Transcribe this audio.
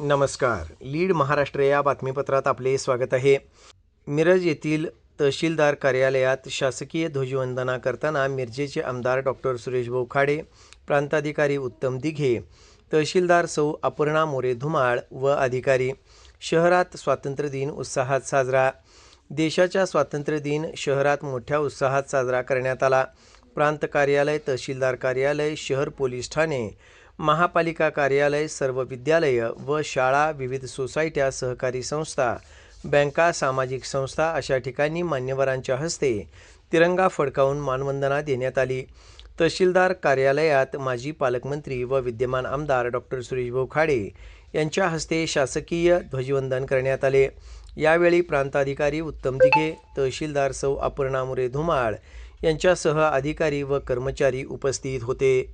नमस्कार. लीड महाराष्ट्र या बातमीपत्रात आपले स्वागत आहे. मिरज येथील तहसीलदार कार्यालयात शासकीय ध्वजवंदना करताना मिरजेचे आमदार डॉक्टर सुरेश खाडे प्रांताधिकारी उत्तम दिघे तहसीलदार सौ अपर्णा मोरे धुमाळ व अधिकारी. शहरात स्वातंत्र्य दिन उत्साहात साजरा. देशाच्या स्वातंत्र्य दिन शहरात मोठ्या उत्साहात साजरा करण्यात आला. प्रांत कार्यालय तहसीलदार कार्यालय शहर पोलीस ठाणे महापालिका कार्यालय सर्व विद्यालय व शाळा विविध सोसायट्या सहकारी संस्था बँका सामाजिक संस्था अशा ठिकाणी मान्यवरांच्या हस्ते तिरंगा फडकावून मानवंदना देण्यात आली. तहसीलदार कार्यालयात माजी पालकमंत्री व विद्यमान आमदार डॉक्टर सुरेशभाऊ खाडे यांच्या हस्ते शासकीय ध्वजवंदन करण्यात आले. यावेळी प्रांताधिकारी उत्तम दिघे तहसीलदार सौ अपर्णा मुरे धुमाळ यांच्यासह अधिकारी व कर्मचारी उपस्थित होते.